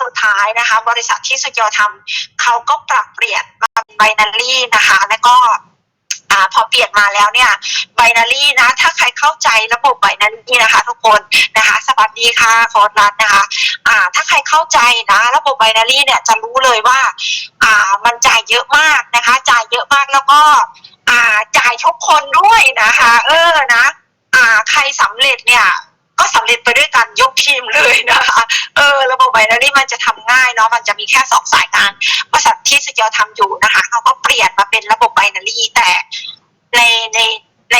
สุดท้ายนะคะ บริษัทที่สุจยทำเขาก็ปรับเปลี่ยนมาเป็นไบนารีนะคะ แล้วก็พอเปลี่ยนมาแล้วเนี่ยไบนารีนะ ถ้าใครเข้าใจระบบไบนารีนะคะ ทุกคนนะคะ สวัสดีค่ะโค้ดรัตน์นะคะอ่าถ้าใครเข้าใจนะ ระบบไบนารีเนี่ยจะรู้เลยว่าอ่ามันจ่ายเยอะมากนะคะ จ่ายเยอะมากแล้วก็อ่าจ่ายทุกคนด้วยนะคะ เออนะอ่าใครสำเร็จเนี่ย ก็สำเร็จไปด้วยกันยกทีมเลยนะคะ เออระบบไบนารีมันจะทำง่ายเนาะมันจะมีแค่สองสายงานบริษัทที่สจอทำอยู่นะคะเขาก็เปลี่ยนมาเป็นระบบไบนารีแต่ในในใน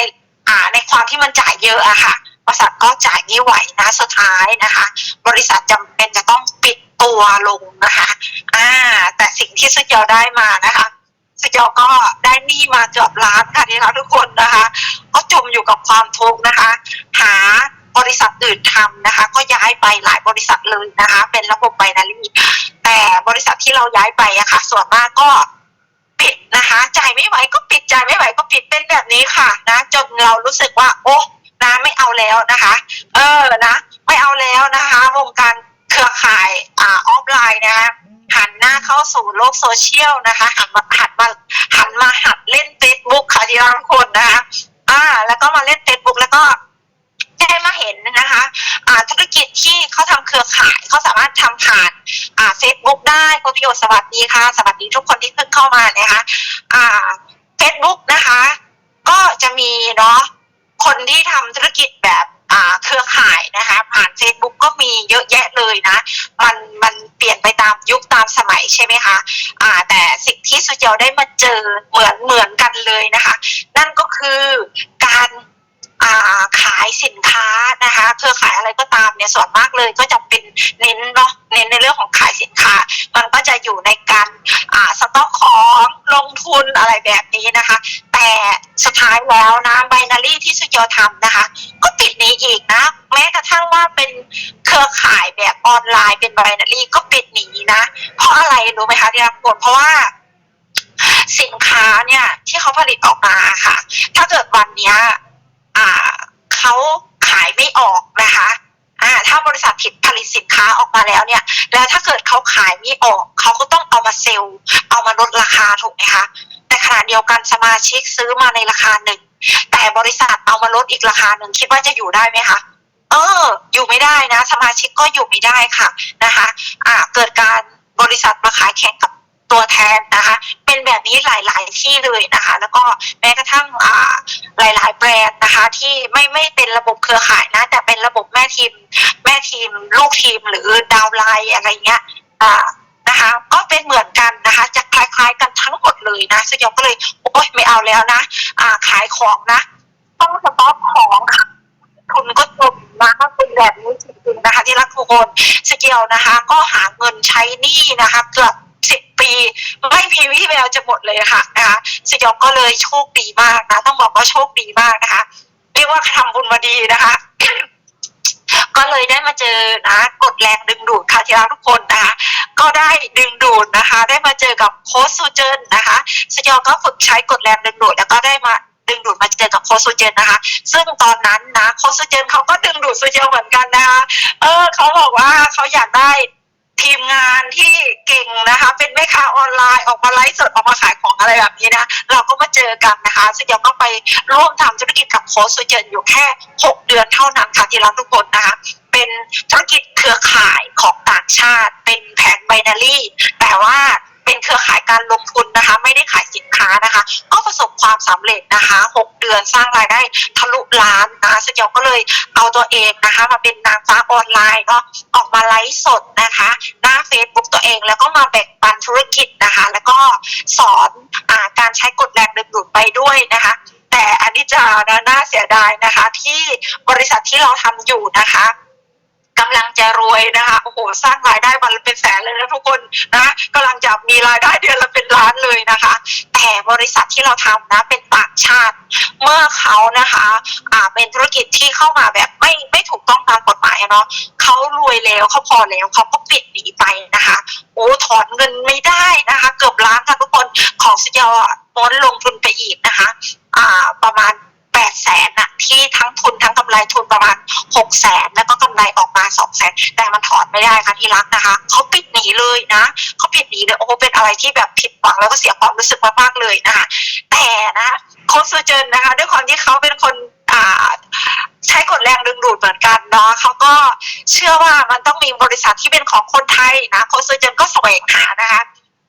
อ่าในความที่มันจ่ายเยอะอะค่ะบริษัทก็จ่ายไม่ไหวนะสุดท้ายนะคะ บริษัทจำเป็นจะต้องปิดตัวลงนะคะอ่าแต่สิ่งที่สจอได้มานะคะสจอก็ได้หนี้มาเกือบล้านค่ะที่เราทุกคนนะคะ ก็จมอยู่กับความทุกข์นะคะ บริษัทอื่นทำนะคะ ก็ย้ายไปหลายบริษัทเลยนะคะ เป็นระบบไบนารีแต่บริษัทที่เราย้ายไปอะค่ะ ส่วนมากก็ปิดนะคะจ่ายไม่ไหวก็ปิดจ่ายไม่ไหวก็ปิดเป็นแบบนี้ค่ะนะจนเรารู้สึกว่า โอ้นะไม่เอาแล้วนะคะ เออนะ ไม่เอาแล้วนะคะวงการเครือข่ายอ่าออฟไลน์นะคะหันหน้าเข้าสู่โลกโซเชียลนะคะหันมาหันมาหันมาหัดเล่นเฟซบุ๊กค่ะที่เราทุกคนนะคะอ่า แล้วก็มาเล่นเฟซบุ๊กแล้วก็ ได้มาเห็นนะคะอ่าธุรกิจที่เขาทำเครือข่ายเขาสามารถทำผ่านอ่าเฟซบุ๊กได้คุณประโยชน์สวัสดีค่ะ สวัสดีทุกคนที่เพิ่งเข้ามานะคะอ่าเฟซบุ๊กนะคะ ก็จะมีเนาะคนที่ทำธุรกิจแบบอ่าเครือข่ายนะคะ ผ่าน Facebook ก็มีเยอะแยะเลยนะ มันมันเปลี่ยนไปตามยุคตามสมัยใช่ไหมคะอ่าแต่สิ่งที่สุเจลได้มาเจอเหมือนเหมือนกันเลยนะคะ นั่นก็คือการ ขายสินค้านะคะเครือขายอะไรก็ตามเนี่ยส่วนมากเลยก็จะเป็นเน้นเนาะเน้นในเรื่องของขายสินค้า มันก็จะอยู่ในการอ่าสต็อกของลงทุนอะไรแบบนี้นะคะ แต่สุดท้ายแล้วนะไบนารี่ที่สุจอทำนะคะ ก็ติดหนี้อีกนะ แม้กระทั่งว่าเป็นเครือข่ายแบบออนไลน์เป็นไบนารี่ก็ปิดหนีนะ เพราะอะไรรู้ไหมคะที่รักปวดเพราะว่าสินค้าเนี่ยที่เขาผลิตออกมาค่ะ ถ้าเกิดวันเนี้ย อ่าเขาขายไม่ออกนะคะอ่าถ้าบริษัทผิดผลิตสินค้าออกมาแล้วเนี่ย แล้วถ้าเกิดเขาขายไม่ออก เขาก็ต้องเอามาเซลล์เอามาลดราคาถูกไหมคะ แต่ขณะเดียวกันสมาชิกซื้อมาในราคาหนึ่ง แต่บริษัทเอามาลดอีกราคาหนึ่งคิดว่าจะอยู่ได้ไหมคะเออ อยู่ไม่ได้นะ สมาชิกก็อยู่ไม่ได้ค่ะนะคะ อ่า เกิดการบริษัทมาขายแข่งกับ ตัวแทนนะคะ เป็นแบบนี้หลาย ๆ ที่เลยนะคะ แล้วก็แม้กระทั่งอ่าหลาย ๆ แบรนด์นะคะ ที่ไม่ไม่เป็นระบบเครือข่ายนะ แต่เป็นระบบแม่ทีม แม่ทีม ลูกทีมหรือดาวไลน์อะไรเงี้ยอ่านะคะ ก็เป็นเหมือนกันนะคะ จะคล้าย ๆ กันทั้งหมดเลยนะสยองก็เลยโอ๊ยไม่เอาแล้วนะอ่าขายของนะ ต้องสต็อกของค่ะทุนก็จมนะก็เป็นแบบนี้จริงๆนะคะ ที่รักทุกคนสเกลนะคะ ก็หาเงินใช้หนี้นะคะ เกือบ ปีไม่มีวี่แววจะหมดเลยค่ะนะคะสยองก็เลยโชคดีมากนะต้องบอกว่าโชคดีมากนะคะ เรียกว่าทำบุญมาดีนะคะก็เลยได้มาเจอนะกดแรงดึงดูดค่ะที่รักทุกคนนะคะก็ได้ดึงดูดนะคะ ได้มาเจอกับโค้ชซูเจนนะคะสยองก็ฝึกใช้กดแรงดึงดูดแล้วก็ได้มาดึงดูดมาเจอกับโค้ชซูเจนนะคะ ซึ่งตอนนั้นนะโค้ชซูเจนเขาก็ดึงดูดซูเจนเหมือนกันนะคะ เออเขาบอกว่าเขาอยากได้ ทีมงานที่เก่งนะคะ เป็นแม่ค้าออนไลน์ออกมาไลฟ์สดออกมาขายของอะไรแบบนี้นะ เราก็มาเจอกันนะคะ ซึ่งเดี๋ยวก็ไปร่วมทำธุรกิจกับโค้ชซูเจนอยู่แค่ 6 เดือนเท่านั้นค่ะที่เราทุกคนนะคะ เป็นธุรกิจเครือข่ายของต่างชาติ เป็นแผนไบนารี่แต่ว่า เป็นเครือข่ายการลงทุนนะคะ ไม่ได้ขายสินค้านะคะ ก็ประสบความสำเร็จนะคะ 6 เดือนสร้างรายได้ทะลุล้านนะคะสเกลก็เลยเอาตัวเองนะคะ มาเป็นนางฟ้าออนไลน์เนาะออกมาไลฟ์สดนะคะ หน้า Facebook ตัวเองแล้วก็มาแบ่งปันธุรกิจนะคะ แล้วก็สอนอการใช้กฎแรงดึงดูดไปด้วยนะคะแต่อันนี้จะนะน่าเสียดายนะคะ ที่บริษัทที่เราทำอยู่นะคะ กำลังจะรวยนะคะโอ้โหสร้างรายได้วันละเป็นแสนเลยนะทุกคนนะกำลังจะมีรายได้เดือนละเป็นล้านเลยนะคะ แต่บริษัทที่เราทำนะเป็นต่างชาติ เมื่อเขานะคะอ่าเป็นธุรกิจที่เข้ามาแบบไม่ไม่ถูกต้องตามกฎหมายเนาะเขารวยแล้วเขาพอแล้วเขาก็ปิดหนีไปนะคะโอ้ถอนเงินไม่ได้นะคะ เกือบล้านค่ะทุกคนของสเกลอม้นลงทุนไปอีกนะคะ อ่าประมาณ แปดแสนอะที่ทั้งทุนทั้งกำไรทุนประมาณหกแสนแล้วก็กำไรออกมาสองแสนแต่มันถอนไม่ได้ค่ะที่รักนะคะเขาปิดหนีเลยนะเขาปิดหนีเลยโอ้โหเป็นอะไรที่แบบผิดหวังแล้วก็เสียความรู้สึกมากๆเลยนะคะแต่นะโค้ชเจนนะคะ ด้วยความที่เขาเป็นคนอ่าใช้กฎแรงดึงดูดเหมือนกันเนาะเขาก็เชื่อว่ามันต้องมีบริษัทที่เป็นของคนไทยนะโค้ชเจนก็แสวงหานะคะ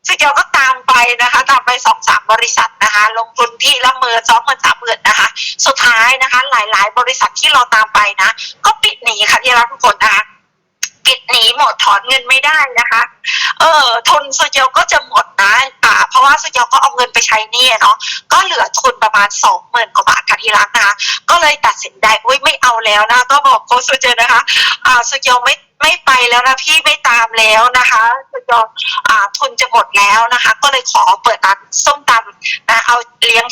สเกลก็ตามไปนะคะตามไปสองสามบริษัทนะคะ ลงทุนที่ละเมอสองหมื่นสามหมื่นนะคะ สุดท้ายนะคะ หลายๆ บริษัทที่เราตามไปนะ ก็ปิดหนีค่ะที่รักทุกคนนะคะปิดหนีหมดถอนเงินไม่ได้นะคะ เออทุนสเกลก็จะหมดนะอ่าเพราะว่าสเกลก็เอาเงินไปใช้หนี่เนาะก็เหลือทุนประมาณสองหมื่นกว่าบาทค่ะที่รักนะคะก็เลยตัดสินใจอุ้ยไม่เอาแล้วนะ ก็บอกโค้ชเจนนะคะอ่าสเกลไม่ ไม่ไปแล้วนะพี่ไม่ตามแล้วนะคะสเกลอ่าทุนจะหมดแล้วนะคะ ก็เลยขอเปิดร้านส้มตำนะเอาเลี้ยง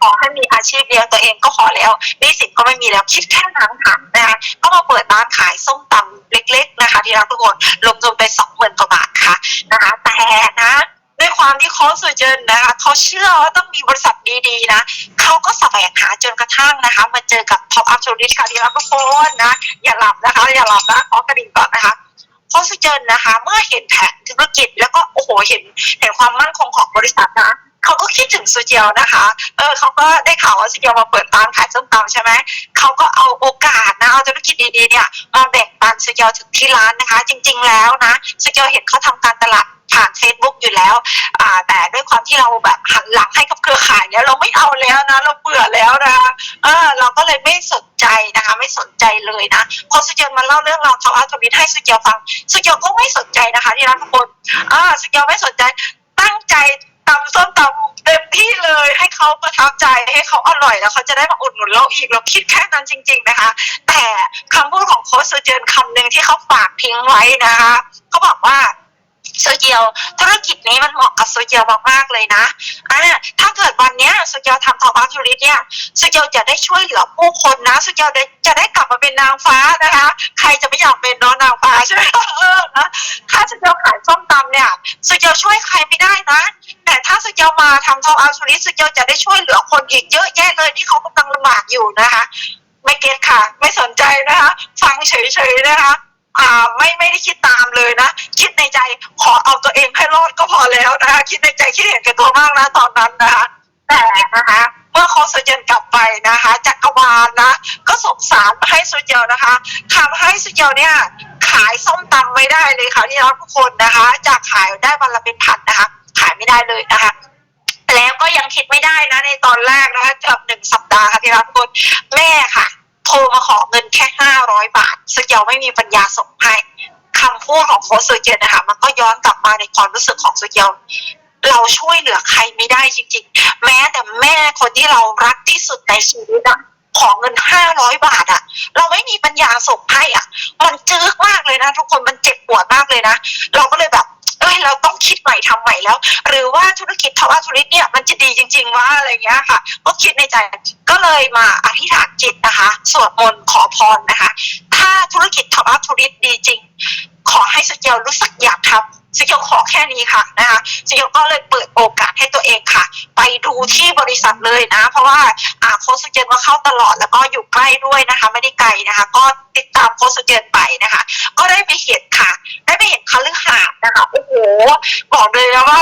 ขอให้มีอาชีพเลี้ยงตัวเองก็ขอแล้วนี่สินก็ไม่มีแล้วคิดแค่นั้นค่ะนะคะก็มาเปิดร้านขายส้มตำเล็ก ๆ นะคะ ที่รักทุกคนรวมๆไปสองหมื่นกว่าบาทค่ะนะคะ แต่นะด้วยความที่เขาสุเจนนะคะเขาเชื่อว่าต้องมีบริษัทดีๆนะเขาก็แสวงหาจนกระทั่งนะคะ มาเจอกับท็อปอัพโชลิสค่ะที่รักทุกคนนะอย่าหลับนะคะ อย่าหลับนะขอกระดิ่ง ก่อนนะโคชเจนนะคะ เมื่อเห็นแผนธุรกิจแล้วก็โอ้โหเห็นเห็นความมั่นคงของบริษัทนะเขาก็คิดถึงซูเจียวนะคะ เออเขาก็ได้ข่าวว่าซูเจียวมาเปิดร้านขายส้มตำใช่ไหม เขาก็เอาโอกาสนะ เอาธุรกิจดีๆเนี่ยมาแบ่งปันซูเจียวถึงที่ร้านนะคะ จริง ๆ แล้วนะซูเจียวเห็นเขาทำการตลาด ผ่าน Facebook อยู่แล้ว อ่า แต่ด้วยความที่เราแบบหันหลังให้กับเครือข่ายแล้วเราไม่เอาแล้วนะ เราเบื่อแล้วนะเออเราก็เลยไม่สนใจนะคะ ไม่สนใจเลยนะพอสุเจียวมาเล่าเรื่องราวเขาอาทวิตให้สุเจียวฟังสุเจียวก็ไม่สนใจนะคะที่รักทุกคนอ่าสุเจียวไม่สนใจตั้งใจตำส้มตำเต็มที่เลยให้เขาประทับใจให้เขาอร่อยแล้วเขาจะได้มาอุดหนุนเราอีกเราคิดแค่นั้นจริง ๆนะคะ แต่คำพูดของโค้ชเจียนคำหนึ่งที่เขาฝากทิ้งไว้นะคะเขาบอกว่า โซเจียวธุรกิจนี้มันเหมาะกับโซเจียวมากๆเลยนะอ่าถ้าเกิดวันเนี้ยโซเจียวทำทอปอัพธุรกิจเนี่ยโซเจียวจะได้ช่วยเหลือผู้คนนะโซเจียวได้จะได้กลับมาเป็นนางฟ้านะคะ ใครจะไม่อยากเป็นน้องนางฟ้าใช่ไหมเออนะถ้าโซเจียวขายส้มตำเนี่ยโซเจียวช่วยใครไม่ได้นะ แต่ถ้าโซเจียวมาทำทอปอัพธุรกิจโซเจียวจะได้ช่วยเหลือคนอีกเยอะแยะเลยที่เขากำลังลำบากอยู่นะคะ ไม่เก็ตค่ะ ไม่สนใจนะคะ ฟังเฉยๆนะคะ อ่าไม่ไม่ได้คิดตามเลยนะ คิดในใจขอเอาตัวเองให้รอดก็พอแล้วนะคะคิดในใจคิดเห็นแก่ตัวมากนะตอนนั้นนะคะแต่นะคะเมื่อโคชเจนกลับไปนะคะจักรวาลนะ ก็สงสารให้สุเจียวนะคะทำให้สุเจียวเนี่ยขายส้มตำไม่ได้เลยค่ะที่เราทุกคนนะคะ จากขายได้วันละเป็นพันนะคะ ขายไม่ได้เลยนะคะแล้วก็ยังคิดไม่ได้นะในตอนแรกนะคะเกือบหนึ่งสัปดาห์ค่ะที่รักทุกคนแม่ค่ะ โทรมาขอเงินแค่ห้าร้อยบาท ซึ่งยังไม่มีปัญญาส่งให้คำพูดของโค้ชสุเจียนนะคะ มันก็ย้อนกลับมาในความรู้สึกของสุเจียเราช่วยเหลือใครไม่ได้จริง ๆ แม้แต่แม่คนที่เรารักที่สุดในชีวิตอะขอเงินห้าร้อยบาทอะเราไม่มีปัญญาส่งให้อะมันจึ๊กมากเลยนะ ทุกคนมันเจ็บปวดมากเลยนะ เราก็เลยแบบ เอ้ยเราต้องคิดใหม่ทำใหม่แล้ว หรือว่าธุรกิจทว่าธุรกิจเนี่ยมันจะดีจริง ๆว่าอะไรเงี้ยค่ะ ก็คิดในใจก็เลยมาอธิษฐานจิตนะคะสวดมนต์ขอพรนะคะ ถ้าธุรกิจทว่าธุรกิจดีจริง ขอให้สเกลรู้สึกอยากทำ สเกลขอแค่นี้ค่ะนะคะสเกลก็เลยเปิดโอกาสให้ตัวเองค่ะ ไปดูที่บริษัทเลยนะ เพราะว่าอ่าโค้ชสเกลก็เข้าตลอดแล้วก็อยู่ใกล้ด้วยนะคะ ไม่ได้ไกลนะคะ ก็ติดตามโค้ชสเกลไปนะคะ ก็ได้ไปเห็นค่ะ ได้ไปเห็นคฤหาสน์นะคะโอ้โหบอกเลยนะว่า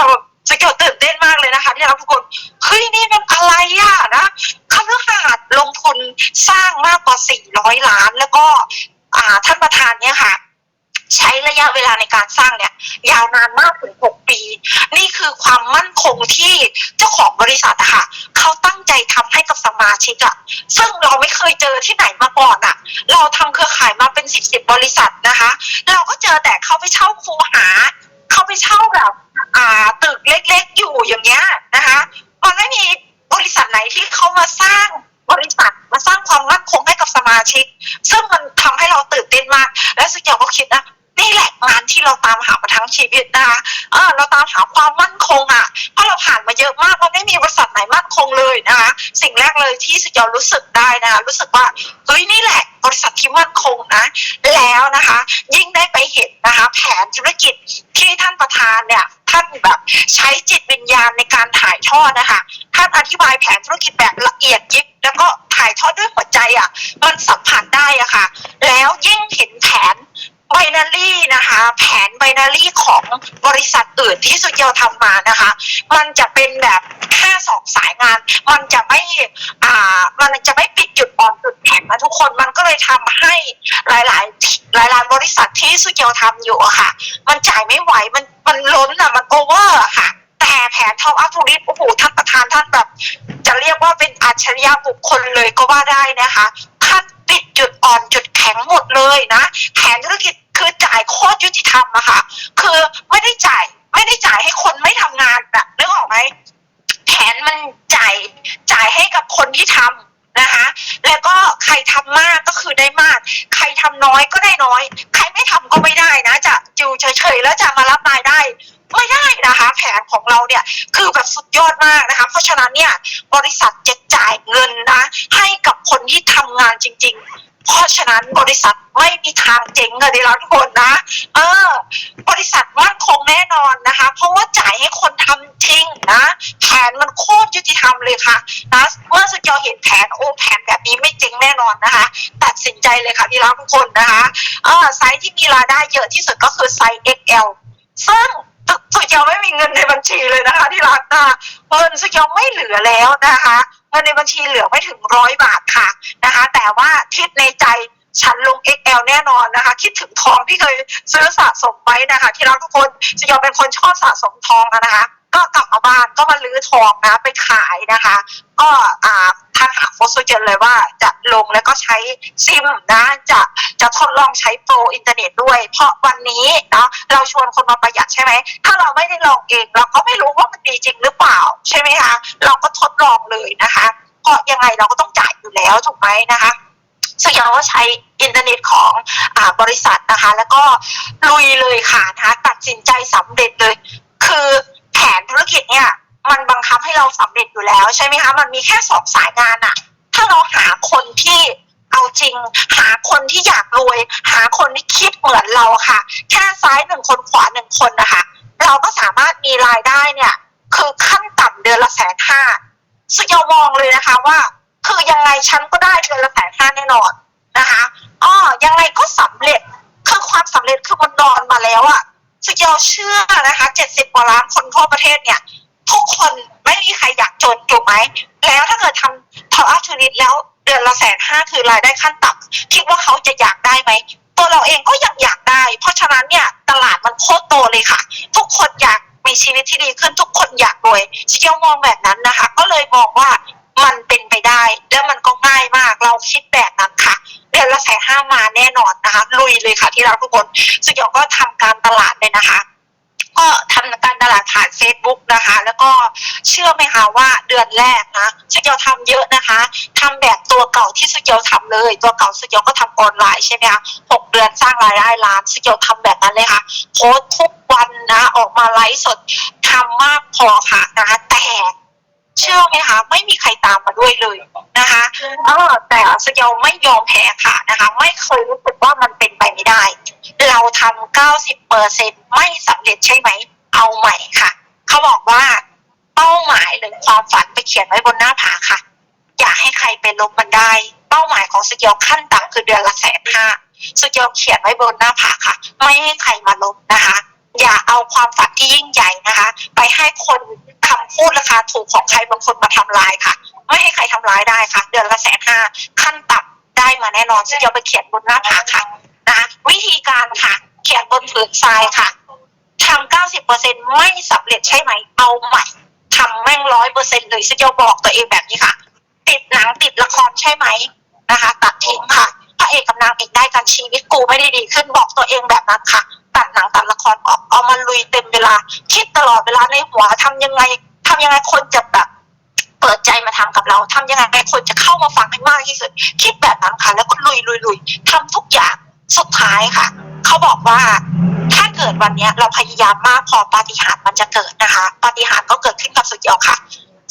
สเกลตื่นเต้นมากเลยนะคะที่เราทุกคนเฮ้ยนี่มันอะไรอะนะคฤหาสน์ลงทุนสร้างมากกว่า 400 ล้าน แล้วก็อ่าท่านประธานเนี่ยค่ะ ใช้ระยะเวลาในการสร้างเนี่ย ยาวนานมากถึง 6 ปี นี่คือความมั่นคงที่เจ้าของบริษัทอะค่ะเขาตั้งใจทำให้กับสมาชิกอะซึ่งเราไม่เคยเจอที่ไหนมาก่อนอะเราทำเครือข่ายมาเป็นสิบสิบบริษัทนะคะ เราก็เจอแต่เขาไปเช่าคูหาเขาไปเช่าแบบอ่าตึกเล็กๆอยู่อย่างเงี้ยนะคะมันไม่มีบริษัทไหนที่เขามาสร้างบริษัทมาสร้างความมั่นคงให้กับสมาชิก ซึ่งมันทำให้เราตื่นเต้นมาก และสุดยอดก็คิดนะ นี่แหละงานที่เราตามหามาทั้งชีวิตนะคะเออเราตามหาความมั่นคงอะเพราะเราผ่านมาเยอะมากมันไม่มีบริษัทไหนมั่นคงเลยนะคะสิ่งแรกเลยที่สุดยอดรู้สึกได้นะคะรู้สึกว่าเฮ้ยนี่แหละบริษัทที่มั่นคงนะ แล้วนะคะ ยิ่งได้ไปเห็นนะคะ แผนธุรกิจที่ท่านประธานเนี่ยท่านแบบใช้จิตวิญญาณในการถ่ายทอดนะคะท่านอธิบายแผนธุรกิจแบบละเอียดยิบแล้วก็ถ่ายทอดด้วยหัวใจอะมันสัมผัสได้อะค่ะ แล้วยิ่งเห็นแผน ไบนารี่นะคะ แผนไบนารี่ของบริษัทอื่นที่สุดเกียวทำมานะคะ มันจะเป็นแบบแค่สองสายงาน มันจะไม่อ่ามันจะไม่ปิดจุดอ่อนจุดแข็งนะทุกคนมันก็เลยทำให้หลายๆหลายๆบริษัทที่สุดเกียวทำอยู่อะค่ะ มันจ่ายไม่ไหวมันมันล้นอะมันโอเวอร์ค่ะแต่แผนทอ p อัพทูริสโอ้โหท่านประธานท่านแบบ จะเรียกว่าเป็นอัจฉริยะบุคคลเลยก็ว่าได้นะคะคัดปิดจุดอ่อนจุดแข็งหมดเลยนะ แผนธุรกิจ คือจ่ายโคตรยุติธรรมอะค่ะ คือไม่ได้จ่ายไม่ได้จ่ายให้คนไม่ทำงานแบบนึกออกไหมแผนมันจ่ายจ่ายให้กับคนที่ทำนะคะ แล้วก็ใครทำมากก็คือได้มาก ใครทำน้อยก็ได้น้อย ใครไม่ทำก็ไม่ได้นะ จะอยู่เฉยๆแล้วจะมารับรายได้ไม่ได้นะคะ แผนของเราเนี่ยคือแบบสุดยอดมากนะคะ เพราะฉะนั้นเนี่ยบริษัทจะจ่ายเงินนะ ให้กับคนที่ทำงานจริง ๆ เพราะฉะนั้นบริษัทไม่มีทางเจ๊งเลยดีแล้วทุกคนนะ เออ บริษัทมั่นคงแน่นอนนะคะ เพราะว่าจ่ายให้คนทำจริงนะแผนมันโคตรยุติธรรมเลยค่ะนะเมื่อสุดยอเห็นแผนโอ้แผนแบบนี้ไม่เจ๊งแน่นอนนะคะ ตัดสินใจเลยค่ะพี่รักทุกคนนะคะเออไซส์ที่มีรายได้เยอะที่สุดก็คือไซส์ XL ซึ่งสุดยอไม่มีเงินในบัญชีเลยนะคะ ที่รักนะเงินสุดยอไม่เหลือแล้วนะคะ เงินในบัญชีเหลือไม่ถึงร้อยบาทค่ะนะคะ แต่ว่าคิดในใจฉันลง XL แน่นอนนะคะ คิดถึงทองที่เคยซื้อสะสมไว้นะคะ ที่รักทุกคนจะยอมเป็นคนชอบสะสมทองนะคะ ก็กลับมาบ้านก็มาลื้อทองนะไปขายนะคะ ก็อ่าทางหาโฟสเจนเลยว่าจะลงแล้วก็ใช้ซิมนะจะจะทดลองใช้โปรอินเทอร์เน็ตด้วย เพราะวันนี้เนาะเราชวนคนมาประหยัดใช่ไหมถ้าเราไม่ได้ลองเอง เราก็ไม่รู้ว่ามันดีจริงหรือเปล่าใช่ไหมคะเราก็ทดลองเลยนะคะเพราะยังไงเราก็ต้องจ่ายอยู่แล้วถูกไหมนะคะสยามว่าใช้อินเทอร์เน็ตของอบริษัทนะคะ แล้วก็ลุยเลยค่ะนะคะตัดสินใจสำเร็จเลย คือ นธุรกิจเนี่ย มันบังคับให้เราสำเร็จอยู่แล้วใช่ไหมคะ มันมีแค่สองสายงานอะถ้าเราหาคนที่เอาจริง หาคนที่อยากรวย หาคนที่คิดเหมือนเราค่ะ แค่ซ้ายหนึ่งคนขวาหนึ่งคนนะคะ เราก็สามารถมีรายได้เนี่ย คือขั้นต่ำเดือนละแสนห้าสยามองเลยนะคะว่า คือยังไงฉันก็ได้เดือนละแสนห้าแน่นอนนะคะอ๋อยังไงก็สำเร็จคือความสำเร็จคือมันนอนมาแล้วอะ สยาเชื่อนะคะเจ็ดสิบกว่าล้านคนทั่วประเทศเนี่ย ทุกคนไม่มีใครอยากจนถูกไหม แล้วถ้าเกิดทำทออัพทูนิตแล้วเดือนละแสนห้าคือรายได้ขั้นต่ำคิดว่าเขาจะอยากได้ไหม ตัวเราเองก็ยังอยากได้ เพราะฉะนั้นเนี่ยตลาดมันโคตรโตเลยค่ะ ทุกคนอยากมีชีวิตที่ดีขึ้นทุกคนอยากรวยสเกลมองแบบนั้นนะคะ ก็เลยมองว่า มันเป็นไปได้ แล้วมันก็ง่ายมากเราคิดแบบนั้นค่ะเดือนละแสนห้ามาแน่นอนนะคะลุยเลยค่ะ ที่เราทุกคนสเกลก็ทำการตลาดเลยนะคะ ก็ทำการตลาดผ่าน Facebook นะคะ แล้วก็เชื่อไหมคะว่าเดือนแรกนะสเกลทำเยอะนะคะทำแบบตัวเก่าที่สเกลทำเลย ตัวเก่าสเกลก็ทำออนไลน์ใช่ไหมคะหกเดือนสร้างรายได้ล้านสเกลทำแบบนั้นเลยค่ะโพสทุกวันนะ ออกมาไลฟ์สดทำมากพอค่ะนะคะแต่ เชื่อไหมคะไม่มีใครตามมาด้วยเลยนะคะเออแต่สเกลไม่ยอมแพ้ค่ะนะคะ ไม่เคยรู้สึกว่ามันเป็นไปไม่ได้ เราทำเก้าสิบเปอร์เซ็นไม่สำเร็จใช่ไหมเอาใหม่ค่ะ เขาบอกว่าเป้าหมายหรือความฝันไปเขียนไว้บนหน้าผาค่ะ อย่าให้ใครไปลบมันได้ เป้าหมายของสเกลขั้นต่ำคือเดือนละแสนห้าสเกลเขียนไว้บนหน้าผาค่ะ ไม่ให้ใครมาลบนะคะ อย่าเอาความฝันที่ยิ่งใหญ่นะคะ ไปให้คนคำพูดราคาถูกของใครบางคนมาทำลายค่ะ ไม่ให้ใครทำร้ายได้ค่ะ เดือนละแสนห้าขั้นต่ำได้มาแน่นอนสเกลไปเขียนบนหน้าผาค่ะนะวิธีการค่ะ เขียนบนผืนทรายค่ะทำเก้าสิบเปอร์เซ็นไม่สำเร็จใช่ไหมเอาใหม่ทำแม่งร้อยเปอร์เซ็นเลยซึ่งจะบอกตัวเองแบบนี้ค่ะ ติดหนังติดละครใช่ไหมนะคะ ตัดทิ้งค่ะ เอกกับนางเอกได้กันชีวิตกูไม่ได้ดีขึ้นบอกตัวเองแบบนั้นค่ะตัดหนังตัดละครออกเอามาลุยเต็มเวลา คิดตลอดเวลาในหัวทำยังไงทำยังไงคนจะแบบเปิดใจมาทำกับเราทำยังไงคนจะเข้ามาฟังให้มากที่สุด คิดแบบนั้นค่ะ แล้วก็ลุยลุยลุยทำทุกอย่างสุดท้ายค่ะ เขาบอกว่าถ้าเกิดวันนี้เราพยายามมากพอปาฏิหาริย์มันจะเกิดนะคะปาฏิหาริย์ก็เกิดขึ้นกับสเกลค่ะ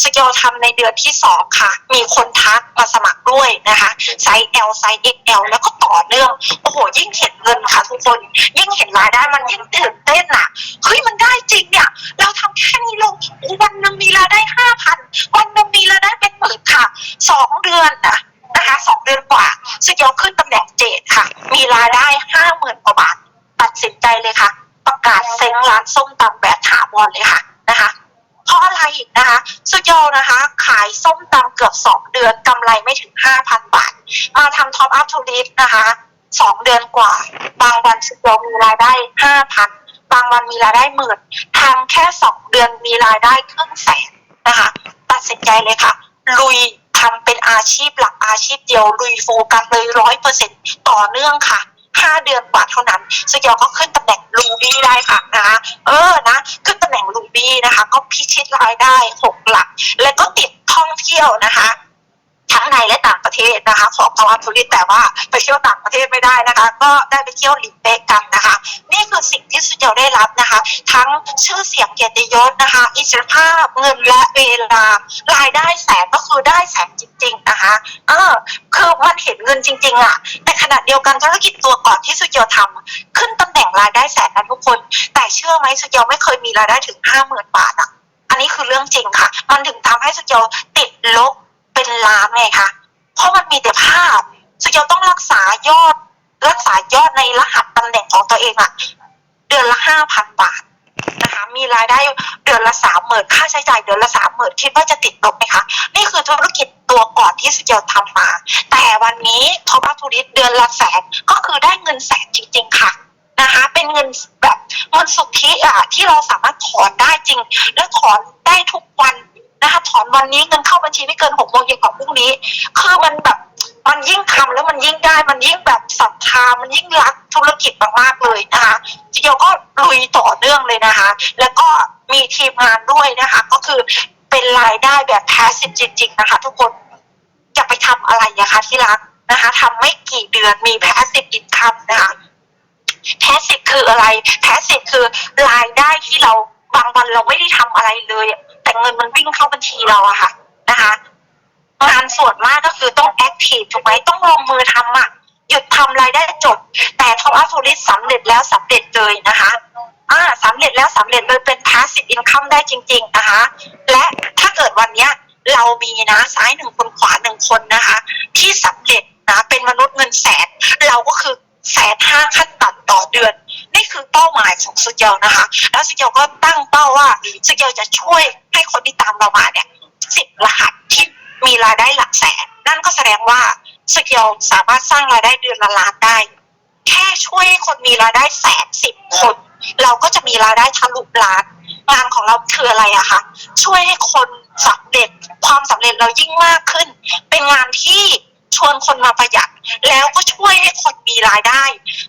สเกลทำในเดือนที่สองค่ะ มีคนทักมาสมัครด้วยนะคะ ไซส์ L ไซส์ XL แล้วก็ต่อเนื่อง โอ้โห ยิ่งเห็นเงินค่ะทุกคน ยิ่งเห็นรายได้มันยิ่งตื่นเต้นอะเฮ้ย มันได้จริงเนี่ย เราทำแค่นี้ลงวันหนึ่งมีรายได้ห้าพัน วันหนึ่งมีรายได้เป็นหมื่นค่ะ สองเดือนนะนะคะสองเดือนกว่าสเกลขึ้นตำแหน่งเจดค่ะ มีรายได้ห้าหมื่นกว่าบาท ตัดสินใจเลยค่ะ ประกาศเซ้งร้านส้มตำแบบถาวรเลยค่ะ สุดยอดนะคะ ขายส้มตำเกือบสองเดือนกำไรไม่ถึงห้าพันบาท มาทำท็อปอัพทูริสนะคะสองเดือนกว่า บางวันสุดยอดมีรายได้ห้าพันบางวันมีรายได้หมื่นทำแค่สองเดือนมีรายได้ครึ่งแสนนะคะ ตัดสินใจเลยค่ะ ลุยทำเป็นอาชีพหลักอาชีพเดียว ลุยโฟกัสเลยร้อยเปอร์เซ็นต่อเนื่องค่ะ ห้าเดือนกว่าเท่านั้นสยอก็ขึ้นตำแหน่งลูบี้ได้ค่ะนะคะเออนะขึ้นตำแหน่งลูบี้นะคะ ก็พิชิตรายได้หกหลัก และก็ติดท่องเที่ยวนะคะ ทั้งในและต่างประเทศนะคะ ของทวัตทุริแต่ว่าไปเที่ยวต่างประเทศไม่ได้นะคะ ก็ได้ไปเที่ยวลิมเปกกันนะคะ นี่คือสิ่งที่สุดยอดได้รับนะคะ ทั้งชื่อเสียงเกียรติยศนะคะอิสรภาพเงินและเวลารายได้แสนก็คือได้แสนจริง ๆนะคะเออคือมันเห็นเงินจริง ๆอะแต่ขณะเดียวกันธุรกิจตัวก่อนที่สุดยอดทำขึ้นตำแหน่งรายได้แสนนะทุกคน แต่เชื่อไหมสุดยอดไม่เคยมีรายได้ถึงห้าหมื่นบาทอะอันนี้คือเรื่องจริงค่ะ มันถึงทำให้สุดยอดติดลบ เป็นล้านไงคะ เพราะมันมีแต่ภาพสเกลต้องรักษายอด รักษายอดในรหัสตำแหน่งของตัวเองอะเดือนละห้าพันบาทนะคะมีรายได้เดือนละสามหมื่นค่าใช้จ่ายเดือนละสามหมื่นคิดว่าจะติดลบไหมคะ นี่คือธุรกิจตัวก่อนที่สเกลทำมา แต่วันนี้ท็อปัทูริสเดือนละแสนก็คือได้เงินแสนจริง ๆ ค่ะนะคะเป็นเงินแบบเงินสุทธิอะที่เราสามารถถอนได้จริง และถอนได้ทุกวัน นะคะถอนวันนี้เงินเข้าบัญชีไม่เกินหกโมงเย็นของพรุ่งนี้ คือมันแบบมันยิ่งทำแล้วมันยิ่งได้ มันยิ่งแบบศรัทธา มันยิ่งรักธุรกิจมากๆเลยนะคะจิเกียวก็ลุยต่อเนื่องเลยนะคะ แล้วก็มีทีมงานด้วยนะคะ ก็คือเป็นรายได้แบบแพสซีฟจริง ๆ นะคะ ทุกคนจะไปทำอะไรอะคะที่รักนะคะทำไม่กี่เดือนมีแพสซีฟอินคัมนะคะแพสซีฟคืออะไรแพสซีฟคือรายได้ที่เราบางวันเราไม่ได้ทำอะไรเลย แต่เงินมันวิ่งเข้าบัญชีเราอะค่ะ นะคะงานส่วนมากก็คือต้องแอคทีฟถูกไหมต้องลงมือทำอะหยุดทำรายได้จบ แต่ทอปอัพโ r ลิสสำเร็จแล้วสำเร็จเลยนะคะอ่าสำเร็จแล้วสำเร็จเลยเป็น passive income ได้จริง ๆนะคะ และถ้าเกิดวันเนี้ยเรามีนะซ้ายหนึ่งคนขวาหนึ่งคนนะคะ ที่สำเร็จนะเป็นมนุษย์เงินแสนเราก็คือแสนห้าขั้นต่ำต่อเดือน นี่คือเป้าหมายของสุดยลนะคะ แล้วสุดยลก็ตั้งเป้าว่าสุดยลจะช่วยให้คนที่ตามเรามาเนี่ยสิบรหัสที่มีรายได้หลักแสน นั่นก็แสดงว่าสุดยลสามารถสร้างรายได้เดือนละล้านได้ แค่ช่วยให้คนมีรายได้แสนสิบคน เราก็จะมีรายได้ทะลุล้านงานของเราคืออะไรอะคะช่วยให้คนสำเร็จความสำเร็จเรายิ่งมากขึ้น เป็นงานที่ ชวนคนมาประหยัด แล้วก็ช่วยให้คนมีรายได้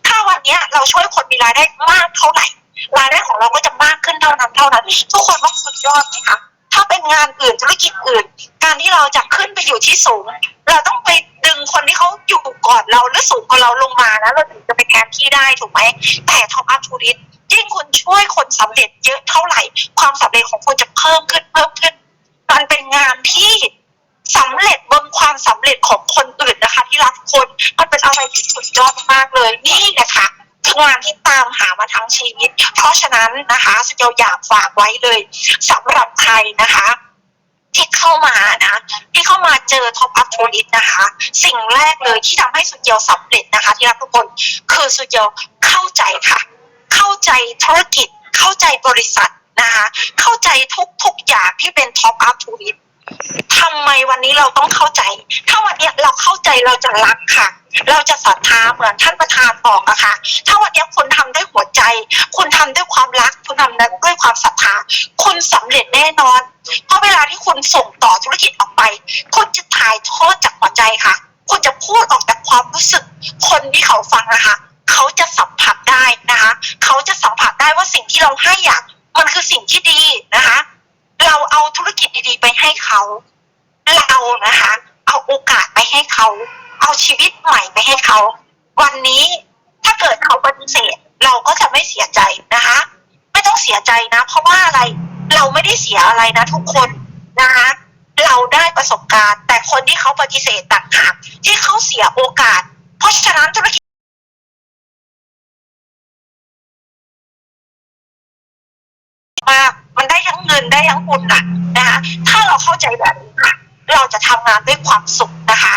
ถ้าวันเนี้ยเราช่วยคนมีรายได้มากเท่าไหร่ รายได้ของเราก็จะมากขึ้นเท่านั้นเท่านั้นทุกคนว่าสุดยอดไหมคะถ้าเป็นงานอื่นธุรกิจอื่น การที่เราจะขึ้นไปอยู่ที่สูง เราต้องไปดึงคนที่เขาอยู่ก่อนเราหรือสูงกว่าเราลงมานะเราถึงจะไปแทนที่ได้ถูกไหมแต่ทอปอัพทูริสยิ่งคุณช่วยคนสำเร็จเยอะเท่าไหร่ ความสำเร็จของคุณจะเพิ่มขึ้นเพิ่มขึ้น มันเป็นงานที่ สำเร็จบนความสำเร็จของคนอื่นนะคะ ที่รักคนมันเป็นอะไรที่สุดยอดมากเลยนี่นะคะคืองานที่ตามหามาทั้งชีวิต เพราะฉะนั้นนะคะสเกลอยากฝากไว้เลยสำหรับใครนะคะที่เข้ามานะ ที่เข้ามาเจอท็อปอัพโทริสนะคะ สิ่งแรกเลยที่ทำให้สุดเยลสำเร็จนะคะ ที่รักทุกคนคือสุดเยลเข้าใจค่ะ เข้าใจธุรกิจ เข้าใจบริษัทนะคะ เข้าใจทุกทุกๆอย่างที่เป็นท็อปอัพทูริส ทำไมวันนี้เราต้องเข้าใจ ถ้าวันเนี้ยเราเข้าใจเราจะรักค่ะ เราจะศรัทธาเหมือนท่านประธานบอกอะค่ะ ถ้าวันเนี้ยคุณทำด้วยหัวใจ คุณทำด้วยความรัก คุณทำด้วยความศรัทธา คุณสำเร็จแน่นอน เพราะเวลาที่คุณส่งต่อธุรกิจออกไป คุณจะถ่ายทอดจากหัวใจค่ะ คุณจะพูดออกจากความรู้สึก คนที่เขาฟังอะคะ เขาจะสัมผัสได้นะคะ เขาจะสัมผัสได้ว่าสิ่งที่เราให้อะมันคือสิ่งที่ดีนะคะ เราเอาธุรกิจดีๆ ไปให้เขา เรานะคะ เอาโอกาสไปให้เขา เอาชีวิตใหม่ไปให้เขา วันนี้ถ้าเกิดเขาปฏิเสธ เราก็จะไม่เสียใจนะคะ ไม่ต้องเสียใจนะ เพราะว่าอะไรเราไม่ได้เสียอะไรนะ ทุกคนนะคะ เราได้ประสบการณ์ แต่คนที่เขาปฏิเสธต่างหากที่เขาเสียโอกาส เพราะฉะนั้นธุรกิจมาก งินได้ทั้งบุญน่ะนะคะถ้าเราเข้าใจแบบนี้ค่ะเราจะทำงานด้วยความสุขนะคะ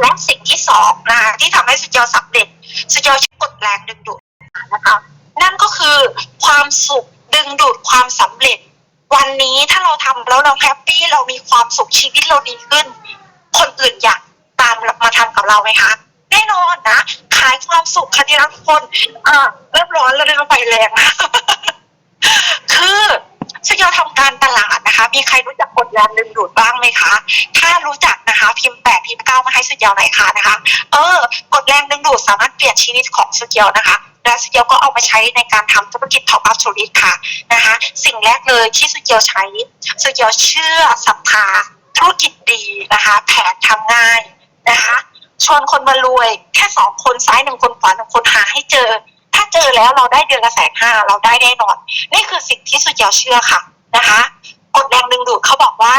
และสิ่งที่สองนะคะที่ทำให้สุดยอดสำเร็จสุดยอดกดแรงดึงดูดนะคะนั่นก็คือความสุขดึงดูดความสำเร็จ วันนี้ถ้าเราทำแล้วเราแฮปปี้เรามีความสุขชีวิตเราดีขึ้น คนอื่นอยากตามมาทำกับเราไหมคะแน่นอนนะ ขายความสุขค่ะที่รักคนอ่าเริ่มร้อนแล้วนะคะไฟแรงนะคือ สยอทำการตลาดนะคะ มีใครรู้จักกฎแรงดึงดูดบ้างไหมคะ ถ้ารู้จักนะคะ พิมพ์แปดพิมพ์เก้ามาให้สุดยาวหน่อยค่ะนะคะ เออกฎแรงดึงดูดสามารถเปลี่ยนชีวิตของสุดยาวนะคะและสุดยาวก็เอามาใช้ในการทำธุรกิจ Top Up ธุรกิจค่ะนะคะสิ่งแรกเลยที่สุดยาวใช้สุดยาวเชื่อศรัทธาธุรกิจดีนะคะแผนทำง่ายนะคะชวนคนมารวยแค่สองคนซ้ายหนึ่งคนขวาหนึ่งคนหาให้เจอ เจอแล้วเราได้เดือนละแสนห้าเราได้แน่นอน นี่คือสิ่งที่สุดยอดเชื่อค่ะนะคะกฎแรงดึงดูดเขาบอกว่า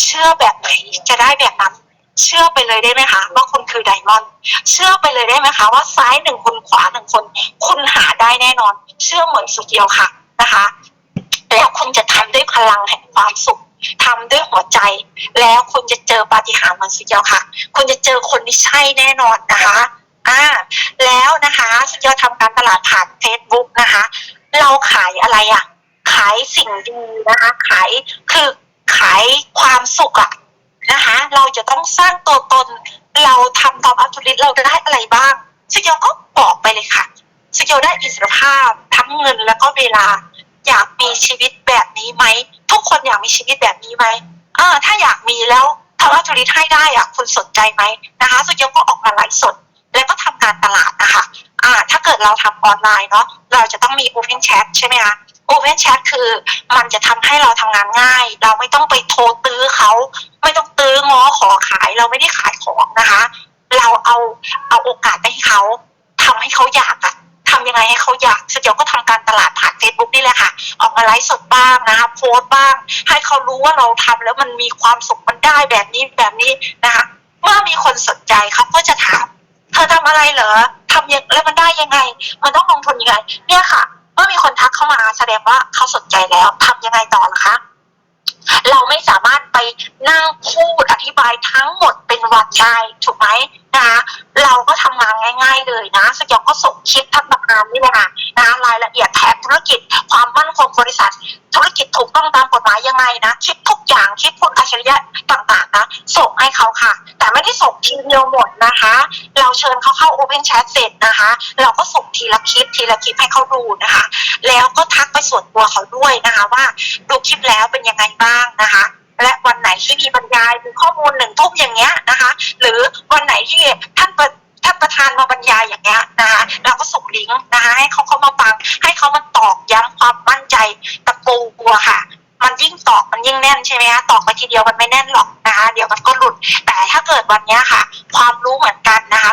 เชื่อแบบไหนจะได้แบบนั้น เชื่อไปเลยได้ไหมคะว่าคุณคือไดมอนด์เชื่อไปเลยได้ไหมคะว่าซ้ายหนึ่งคนขวาหนึ่งคน คุณหาได้แน่นอน เชื่อเหมือนสุดเดียวค่ะนะคะแล้วคุณจะทำด้วยพลังแห่งความสุขทำด้วยหัวใจ แล้วคุณจะเจอปาฏิหาริย์เหมือนสุดเดียวค่ะ คุณจะเจอคนที่ใช่แน่นอนนะคะ อ่าแล้วนะคะสุดยอดทำการตลาดผ่าน Facebook นะคะ เราขายอะไรอะ่ะ ขายสิ่งดีนะคะ ขายคือขายความสุขอะนะคะ เราจะต้องสร้างตัวตน เราทำตอบอัพธุริตเราได้อะไรบ้างสยอก็บอกไปเลยค่ะสยอได้อิสรภาพทั้งเงินแล้วก็เวลา อยากมีชีวิตแบบนี้ไหม ทุกคนอยากมีชีวิตแบบนี้ไหมอ่าถ้าอยากมีแล้วทำอัพธุริตให้ได้อะคุณสนใจไหมนะคะสยอก็ออกมาไลฟ์สด แล้วก็ทำการตลาดนะคะอ่าถ้าเกิดเราทำออนไลน์เนาะเราจะต้องมี Open Chat ใช่ไหมคะ Open Chat คือมันจะทำให้เราทำงานง่าย เราไม่ต้องไปโทรตื้อเขา ไม่ต้องตื้อง้อขอขาย เราไม่ได้ขายของนะคะ เราเอาเอาโอกาสไปให้เขาทำให้เขาอยากอะทำยังไงให้เขาอยากสเดียวก็ทำการตลาดผ่าน Facebook นี่แหละค่ะ ออกมาไลฟ์สดบ้างนะคะโพสต์บ้าง ให้เขารู้ว่าเราทำแล้วมันมีความสุขมันได้แบบนี้แบบนี้นะคะ เมื่อมีคนสนใจเขาก็จะถาม เธอทำอะไรเหรอทำยังแล้วมันได้ยังไง มันต้องลงทุนยังไง เนี่ยค่ะ เมื่อมีคนทักเข้ามาแสดงว่าเขาสนใจแล้วทำยังไงต่อล่ะคะ เราไม่สามารถ ไปนั่งพูดอธิบายทั้งหมดเป็นวันได้ถูกไหมนะคะเราก็ทำงานง่าย ๆ เลยนะสยองก็ส่งคลิปท่านประธานนี่แหละค่ะนะคะรายละเอียดแผนธุรกิจ ความมั่นคงบริษัท ธุรกิจถูกต้องตามกฎหมายยังไงนะคลิปทุกอย่างคลิปพวกอัจฉริยะต่างๆนะส่งให้เขาค่ะ แต่ไม่ได้ส่งทีเดียวหมดนะคะ เราเชิญเขาเข้า Open Chat เสร็จนะคะ เราก็ส่งทีละคลิปทีละคลิปให้เขาดูนะคะ แล้วก็ทักไปส่วนตัวเขาด้วยนะคะ ว่าดูคลิปแล้วเป็นยังไงบ้างนะคะ และวันไหนที่มีบรรยายมีข้อมูลหนึ่งทุ่มอย่างเงี้ยนะคะ หรือวันไหนที่ท่านประท่านประธานมาบรรยายอย่างเงี้ยนะคะเราก็ส่งลิงก์นะคะให้เขาเข้ามาฟัง ให้เขามาตอกย้ำความมั่นใจตะปูกลัวค่ะมันยิ่งตอกมันยิ่งแน่นใช่ไหมคะตอกไปทีเดียวมันไม่แน่นหรอกนะคะเดี๋ยวมันก็หลุด แต่ถ้าเกิดวันเนี้ยค่ะ ความรู้เหมือน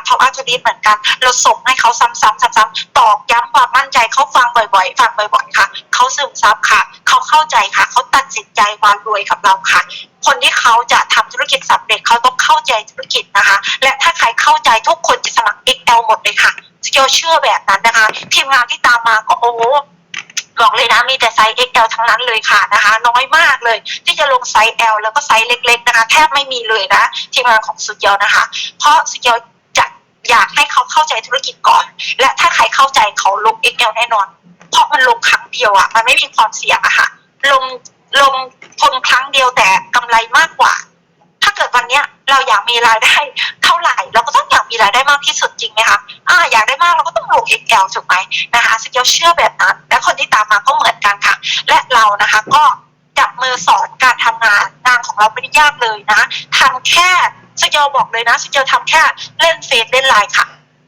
กันนะคะท็อปอัพทูดีเหมือนกัน เราส่งให้เขาซ้ำๆซ้ำๆตอกย้ำความมั่นใจเขาฟังบ่อยๆ ฟังบ่อยๆ ค่ะ เขาซึมซับค่ะ เขาเข้าใจค่ะ เขาตัดสินใจวามรวยกับเราค่ะ คนที่เขาจะทำธุรกิจสำเร็จเขาต้องเข้าใจธุรกิจนะคะ และถ้าใครเข้าใจทุกคนจะสมัคร XL หมดเลยค่ะสเกลเชื่อแบบนั้นนะคะ ทีมงานที่ตามมาก็โอ้โหบอกเลยนะมีแต่ไซส์ XL ทั้งนั้นเลยค่ะนะคะ น้อยมากเลย ที่จะลงไซส์ L แล้วก็ไซส์เล็ก ๆ นะคะ แทบไม่มีเลยนะ ทีมงานของสุดยอดนะคะ เพราะสุดยอด อยากให้เขาเข้าใจธุรกิจก่อน และถ้าใครเข้าใจเขาลง XL แน่นอน เพราะมันลงครั้งเดียวอะมันไม่มีความเสี่ยงอะค่ะ ลงลงทนครั้งเดียวแต่กำไรมากกว่า ถ้าเกิดวันเนี้ยเราอยากมีรายได้เท่าไหร่ เราก็ต้องอยากมีรายได้มากที่สุดจริงไหมคะอ่าอยากได้มากเราก็ต้องลง XL ถูกไหมนะคะสเกลเชื่อแบบนั้น และคนที่ตามมาก็เหมือนกันค่ะ และเรานะคะก็จับมือสอนการทำงานงานของเราไม่ได้ยากเลยนะทำแค่ สเกลบอกเลยนะสเกลทำแค่เล่นเฟซเล่นไลน์ค่ะ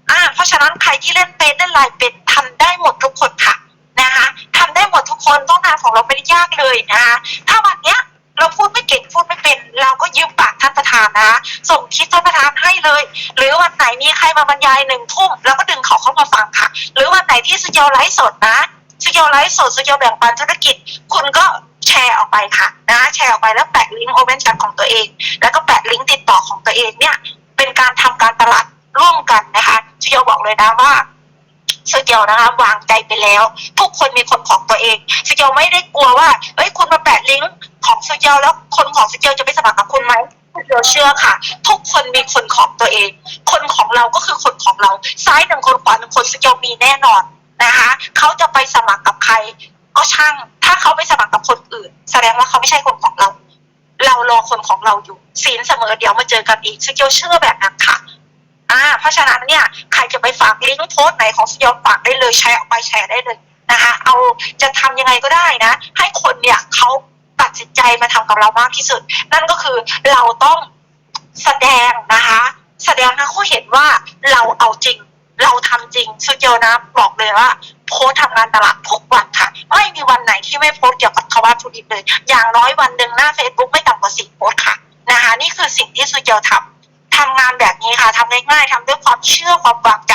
อ่าเพราะฉะนั้นใครที่เล่นเฟซเล่นไลน์เป็นทำได้หมดทุกคนค่ะนะคะทำได้หมดทุกคนต้องงานของเราไม่ได้ยากเลยนะคะถ้าวันเนี้ยเราพูดไม่เก่งพูดไม่เป็น เราก็ยืมปากท่านประธานนะ ส่งคลิปท่านประธานให้เลย หรือวันไหนมีใครมาบรรยายหนึ่งทุ่มเราก็ดึงเขาเข้ามาฟังค่ะ หรือวันไหนที่สเกลไลฟ์สดนะสเกลไลฟ์สดสเกลแบ่งปันธุรกิจ คุณก็ แชร์ออกไปค่ะนะแชร์ออกไปแล้วแปะลิงก์โอเปนแชทของตัวเอง แล้วก็แปะลิงก์ติดต่อของตัวเองเนี่ย เป็นการทำการตลาดร่วมกันนะคะสเกลบอกเลยนะว่าสเกลนะคะวางใจไปแล้ว ทุกคนมีคนของตัวเองสเกลไม่ได้กลัวว่าเอ้ยคุณมาแปะลิงก์ของสเกลแล้วคนของสเกลจะไปสมัครกับคุณไหมเกลเชื่อค่ะ ทุกคนมีคนของตัวเอง คนของเราก็คือคนของเราซ้ายหนึ่งคนขวาหนึ่งคนสเกลมีแน่นอนนะคะเขาจะไปสมัครกับใคร ก็ช่าง ถ้าเขาไปสมัครกับคนอื่น แสดงว่าเขาไม่ใช่คนของเรา เรารอคนของเราอยู่ศีลเสมอเดี๋ยวมาเจอกันอีกสกิลเชื่อแบบนั้นค่ะอ่าเพราะฉะนั้นเนี่ยใครจะไปฝากลิงก์โพสต์ไหนของสกิลฝากได้เลยแชร์ออกไปแชร์ได้เลยนะคะ เอาจะทำยังไงก็ได้นะ ให้คนเนี่ยเขาตัดสินใจมาทำกับเรามากที่สุด นั่นก็คือเราต้องแสดงนะคะ แสดงให้เขาเห็นว่าเราเอาจริง เราทำจริงสุดยอดนะบอกเลยว่า โพสทำงานตลาดทุกวันค่ะ ไม่มีวันไหนที่ไม่โพสเกี่ยวกับคำว่าธุรกิจเลย อย่างน้อยวันหนึ่งหน้า Facebook ไม่ต่ำกว่าสี่โพสค่ะนะคะ นี่คือสิ่งที่สุดยอดทำทำงานแบบนี้ค่ะทำง่ายๆทำด้วยความเชื่อความวางใจ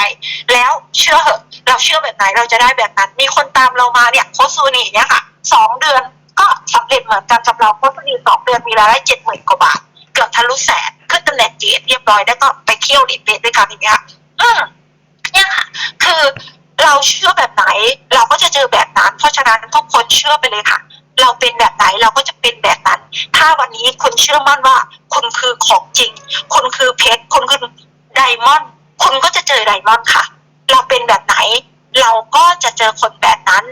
แล้วเชื่อเหอะเราเชื่อแบบไหนเราจะได้แบบนั้น มีคนตามเรามาเนี่ยโคชซูนี่เนี่ยค่ะสองเดือนก็สำเร็จเหมือนกันกับเราโคชซูนี่สองเดือนมีรายได้เจ็ดหมื่นกว่าบาทเกือบทะลุแสนขึ้นตำแหน่งเจดเรียบร้อยแล้วก็ไปเที่ยวดิเดทด้วยกันอย่างเงี้ยอืมเนี่ยค่ะ คือ เราเชื่อแบบไหน เราก็จะเจอแบบนั้น เพราะฉะนั้นทุกคนเชื่อไปเลยค่ะ เราเป็นแบบไหนเราก็จะเป็นแบบนั้น ถ้าวันนี้คุณเชื่อมั่นว่า คุณคือของจริง คุณคือเพชรคุณคือไดมอนด์คุณก็จะเจอไดมอนด์ค่ะ เราเป็นแบบไหน เราก็จะเจอคนแบบนั้น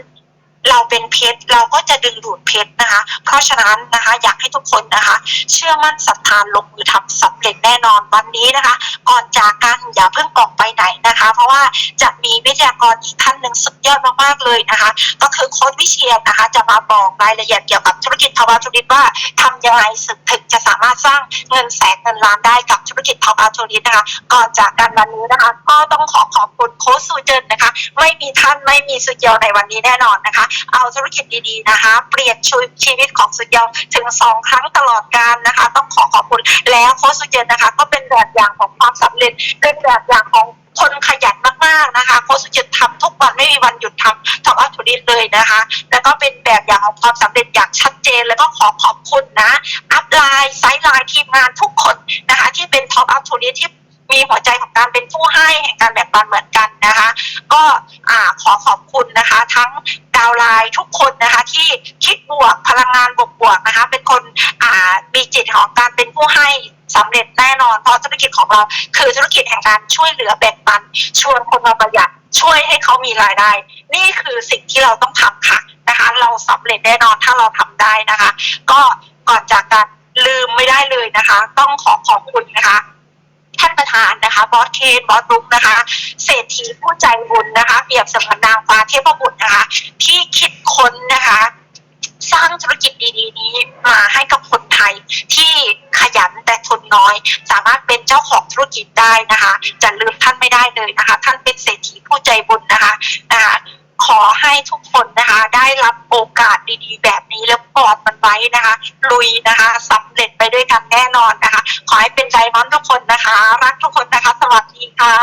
เราเป็นเพชรเราก็จะดึงดูดเพชรนะคะ เพราะฉะนั้นนะคะ อยากให้ทุกคนนะคะ เชื่อมั่นศรัทธาลงมือทำสำเร็จแน่นอนวันนี้นะคะ ก่อนจากกันอย่าเพิ่งออกไปไหนนะคะ เพราะว่าจะมีวิทยากรอีกท่านหนึ่งสุดยอดมากๆเลยนะคะ ก็คือโค้ชวิเชียนนะคะ จะมาบอกรายละเอียดเกี่ยวกับธุรกิจทาวาธุรกิจว่าทำยังไงสึกถึงจะสามารถสร้างเงินแสนเงินล้านได้กับธุรกิจทาวาธุรกิจนะคะ ก่อนจากกันวันนี้นะคะ ก็ต้องขอขอบคุณโค้ชซูเจนนะคะ ไม่มีท่านไม่มีสุดยอดในวันนี้แน่นอนนะคะเอาธุรกิจดีๆนะคะ เปลี่ยนชีวิตของสุดยอดถึงสองครั้งตลอดการนะคะ ต้องขอขอบคุณแล้วโค้ชซูเจนนะคะ ก็เป็นแบบอย่างของความสำเร็จเป็นแบบอย่างของคนขยันมากๆนะคะโค้ชซูเจนทำทุกวันไม่มีวันหยุดทำทำอัธุริเลยนะคะ แล้วก็เป็นแบบอย่างของความสำเร็จอย่างชัดเจน แล้วก็ขอขอบคุณนะ อัพไลน์ไซด์ไลน์ทีมงานทุกคนนะคะ ที่เป็นท็อปอัพทูริที่ มีหัวใจของการเป็นผู้ให้แห่งการแบ่งปันเหมือนกันนะคะ ก็อ่าขอขอบคุณนะคะ ทั้งดาวไลน์ทุกคนนะคะ ที่คิดบวกพลังงานบวกๆนะคะ เป็นคนอ่ามีจิตของการเป็นผู้ให้สำเร็จแน่นอนเพราะธุรกิจของเรา คือธุรกิจแห่งการช่วยเหลือแบ่งปันชวนคนมาประหยัดช่วยให้เขามีรายได้ นี่คือสิ่งที่เราต้องทำค่ะนะคะ เราสำเร็จแน่นอนถ้าเราทำได้นะคะ ก็ก่อนจากกันลืมไม่ได้เลยนะคะ ต้องขอขอบคุณนะคะ ท่านประธานนะคะบอสเคนบอสบุ๊กนะคะเศรษฐีผู้ใจบุญนะคะ เปรียบเสมือนนางฟ้าเทพบุตรนะคะ ที่คิดค้นนะคะ สร้างธุรกิจดีๆ นี้มาให้กับคนไทยที่ขยันแต่ทุนน้อย สามารถเป็นเจ้าของธุรกิจได้นะคะจะลืมท่านไม่ได้เลยนะคะ ท่านเป็นเศรษฐีผู้ใจบุญนะคะนะคะ ขอให้ทุกคนนะคะ ได้รับโอกาสดีๆ แบบนี้แล้วกอดมันไว้นะคะ ลุยนะคะสำเร็จไปด้วยกันแน่นอนนะคะ ขอให้เป็นใจมั่นทุกคนนะคะ รักทุกคนนะคะ สวัสดีค่ะ